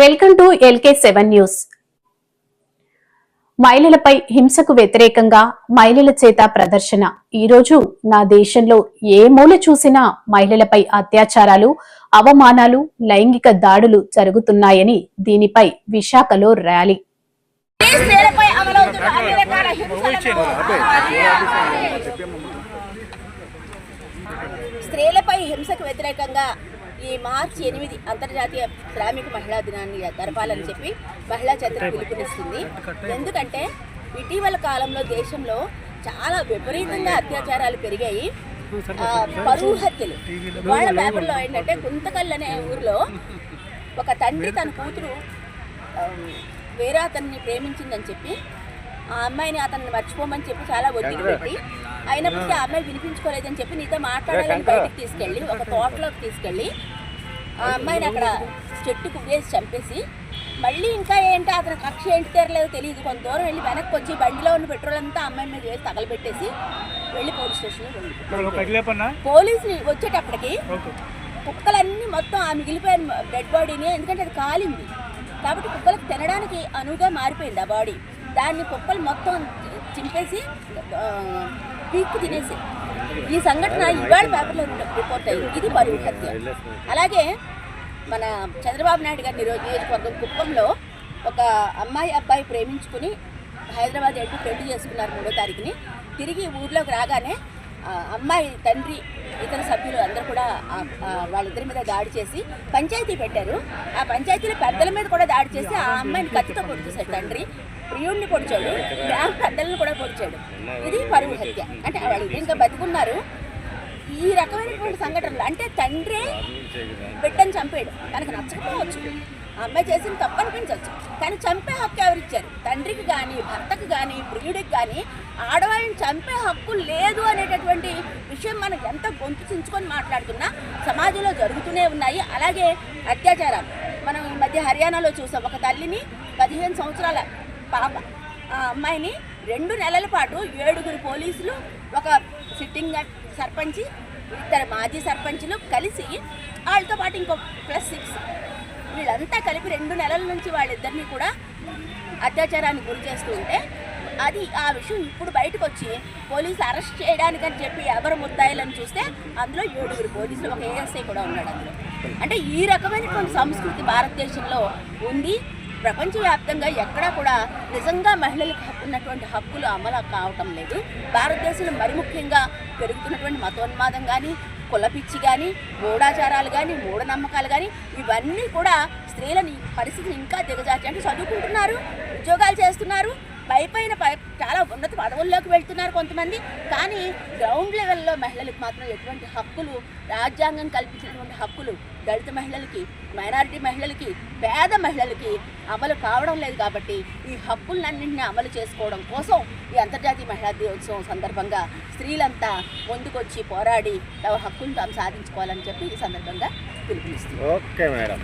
Welcome to LK seven news. మహిళలపై హింసకు వ్యతిరేకంగా మహిళల చేత ప్రదర్శన. ఈరోజు నా దేశంలో ఏ మూల చూసినా మహిళలపై అత్యాచారాలు అవమానాలు లైంగిక దాడులు జరుగుతున్నాయని దీనిపై విశాఖలో ర్యాలీ. స్త్రీలపై హింసకు వ్యతిరేకంగా ఈ మార్చి ఎనిమిది అంతర్జాతీయ శ్రామిక మహిళా దినాన్ని జరపాలని చెప్పి మహిళా చరిత్ర పిలుపునిస్తుంది. ఎందుకంటే ఇటీవల కాలంలో దేశంలో చాలా విపరీతంగా అత్యాచారాలు పెరిగాయి. పరువు హత్యలు. వాళ్ళ పేపర్లో ఏంటంటే గుంతకల్ అనే ఊరిలో ఒక తండ్రి తన కూతురు వేరే అతన్ని ప్రేమించిందని చెప్పి ఆ అమ్మాయిని అతన్ని మర్చిపోమని చెప్పి చాలా ఒత్తిడి పెట్టి అయినప్పటికీ ఆ అమ్మాయి వినిపించుకోలేదని చెప్పి నీతో మాట్లాడాలని బయటికి తీసుకెళ్ళి ఒక తోటలోకి తీసుకెళ్ళి ఆ అమ్మాయిని అక్కడ చెట్టుకు వేసి చంపేసి మళ్ళీ ఇంకా ఏంటి అతని కక్ష ఏంటి తీరలేదో తెలియదు కొంత దూరం వెళ్ళి వెనక్కి వచ్చి బండిలో ఉన్న పెట్రోల్ అంతా అమ్మాయి మీద వేసి తగలబెట్టేసి వెళ్ళి పోలీస్ పగిలేపన్నా పోలీసులు వచ్చేటప్పటికి కుక్కలన్నీ మొత్తం ఆ మిగిలిపోయిన డెడ్ బాడీని ఎందుకంటే అది కాలింది. కాబట్టి కుక్కలకు తినడానికి అనువుగా మారిపోయింది ఆ బాడీ దాన్ని కుక్కలు మొత్తం చింపేసి పీక్కు తినేసి. ఈ సంఘటన ఇవాళ పేపర్లో రిపోర్ట్ అయ్యింది ఇది బరువు హత్య. అలాగే మన చంద్రబాబు నాయుడు గారి నిరో- నియోజకవర్గం కుప్పంలో ఒక అమ్మాయి అబ్బాయి ప్రేమించుకుని హైదరాబాద్ వెళ్ళి పెళ్ళి చేసుకున్నారు మూడో తారీఖుని. తిరిగి ఊర్లోకి రాగానే అమ్మాయి తండ్రి ఇతర సభ్యులు అందరూ కూడా వాళ్ళిద్దరి మీద దాడి చేసి పంచాయతీ పెట్టారు. ఆ పంచాయతీలో పెద్దల మీద కూడా దాడి చేసి ఆ అమ్మాయిని కత్తితో పొడిచేశాడు తండ్రి. ప్రియుడిని పొడిచాడు గ్రామ పెద్దలను కూడా పొడిచాడు. ఇది పరువు హత్య. అంటే వాళ్ళు ఇంకా బతుకున్నారు? ఈ రకమైనటువంటి సంఘటనలు అంటే తండ్రే బిడ్డను చంపాడు. తనకు నచ్చకపోవచ్చు. అమ్మాయి చేసిన తప్పు అనిపించవచ్చు కానీ చంపే హక్కు ఎవరిచ్చారు? తండ్రికి కానీ భర్తకు కానీ ప్రియుడికి కానీ ఆడవాళ్ళని చంపే హక్కు లేదు అనేటటువంటి విషయం మనం ఎంత గొంతు చించుకొని మాట్లాడుతున్నా సమాజంలో జరుగుతూనే ఉన్నాయి. అలాగే అత్యాచారాలు. మనం ఈ మధ్య హర్యానాలో చూసాం. ఒక తల్లిని పదిహేను సంవత్సరాల పాప ఆ అమ్మాయిని రెండు నెలల పాటు ఏడుగురు పోలీసులు ఒక సిట్టింగ్ సర్పంచి ఇద్దరు మాజీ సర్పంచులు కలిసి వాళ్ళతో పాటు ఇంకో ప్లస్ సిక్స్ వీళ్ళంతా కలిపి రెండు నెలల నుంచి వాళ్ళిద్దరిని కూడా అత్యాచారానికి గురి చేస్తూ ఉంటే అది ఆ విషయం ఇప్పుడు బయటకు వచ్చి పోలీసులు అరెస్ట్ చేయడానికని చెప్పి ఎవరు ముద్దాయిలని చూస్తే అందులో ఏడుగురు పోలీసులు ఒక ఏఎస్ఐ కూడా ఉన్నాడు అందులో. అంటే ఈ రకమైనటువంటి సంస్కృతి భారతదేశంలో ఉంది. ప్రపంచవ్యాప్తంగా ఎక్కడా కూడా నిజంగా మహిళలకు ఉన్నటువంటి హక్కులు అమలు కావటం లేదు. భారతదేశంలో మరి ముఖ్యంగా పెరుగుతున్నటువంటి మతోన్మాదం కానీ కులపిచ్చి కానీ మూఢాచారాలు కానీ మూఢనమ్మకాలు కానీ ఇవన్నీ కూడా స్త్రీలని పరిస్థితిని ఇంకా దిగజార్చి అంటే చదువుకుంటున్నారు ఉద్యోగాలు చేస్తున్నారు పై పైన పై చాలా ఉన్నత పదవుల్లోకి వెళ్తున్నారు కొంతమంది. కానీ గ్రౌండ్ లెవెల్లో మహిళలకు మాత్రం ఎటువంటి హక్కులు రాజ్యాంగం కల్పించినటువంటి హక్కులు దళిత మహిళలకి మైనారిటీ మహిళలకి పేద మహిళలకి అమలు కావడం లేదు కాబట్టి ఈ హక్కులన్నింటినీ అమలు చేసుకోవడం కోసం ఈ అంతర్జాతీయ మహిళా దినోత్సవం సందర్భంగా స్త్రీలంతా ముందుకొచ్చి పోరాడి తమ హక్కును తాము సాధించుకోవాలని చెప్పి ఈ సందర్భంగా పిలుపునిస్తుంది ఓకే మేడం.